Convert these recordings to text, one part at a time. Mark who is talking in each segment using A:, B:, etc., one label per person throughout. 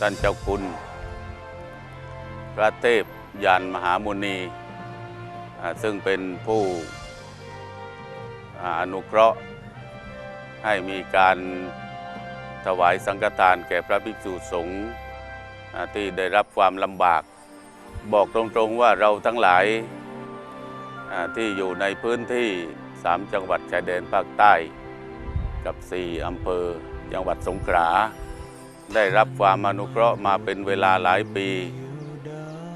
A: ท่านเจ้าคุณ พระเทพยานมหามุนีซึ่งเป็นผู้อนุเคราะห์ให้มีการถวายสังฆทานแก่พระภิกษุสงฆ์ที่ได้รับความลำบาก บอกตรงๆว่าเราทั้งหลายที่อยู่ในพื้นที่สามจังหวัดชายแดนภาคใต้ กับสี่อำเภอจังหวัดสงขลา ได้รับความอนุเคราะห์มาเป็นเวลาหลายปี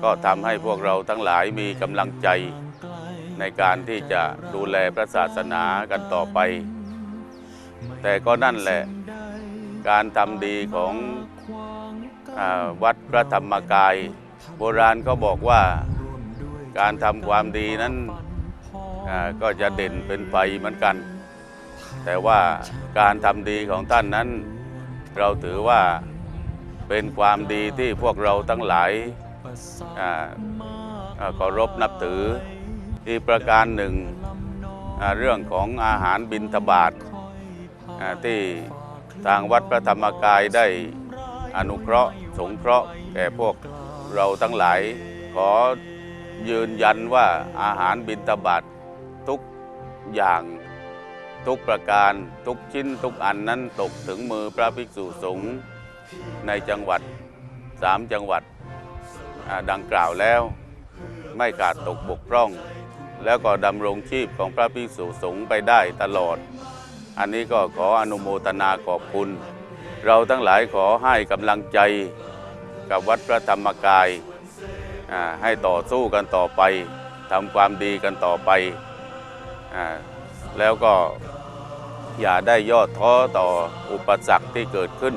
A: ก็ทำให้พวกเราทั้งหลายมีกำลังใจในการที่จะดูแลพระศาสนากันต่อไป แต่ก็นั่นแหละ การทำดีของอวัดพระธรรมกาย โบราณก็บอกว่าการทำความดีนั้นก็จะเด่นเป็นไฟเหมือนกัน แต่ว่าการทำดีของท่านนั้น เราถือว่าเป็นความดีที่พวกเราทั้งหลายอ่าอ่าเคารพนับถืออีกประการหนึ่งเรื่องของอาหารบิณฑบาตที่ทางวัดพระธรรมกายได้อนุเคราะห์สงเคราะห์แก่พวกเราทั้งหลาย ขอยืนยันว่าอาหารบิณฑบาตทุกอย่าง ทุกประการทุกชิ้นทุกอันนั้นตกถึงมือพระภิกษุสงฆ์ในจังหวัดสามจังหวัดดังกล่าวแล้ว ไม่ขาดตกบกพร่อง แล้วก็ดำรงชีพของพระภิกษุสงฆ์ไปได้ตลอด อันนี้ก็ขออนุโมทนาขอบคุณ เราทั้งหลายขอให้กำลังใจกับวัดพระธรรมกาย ให้ต่อสู้กันต่อไปทำความดีกันต่อไปอ แล้วก็อย่าได้ย่อท้อต่ออุปสรรคที่เกิดขึ้น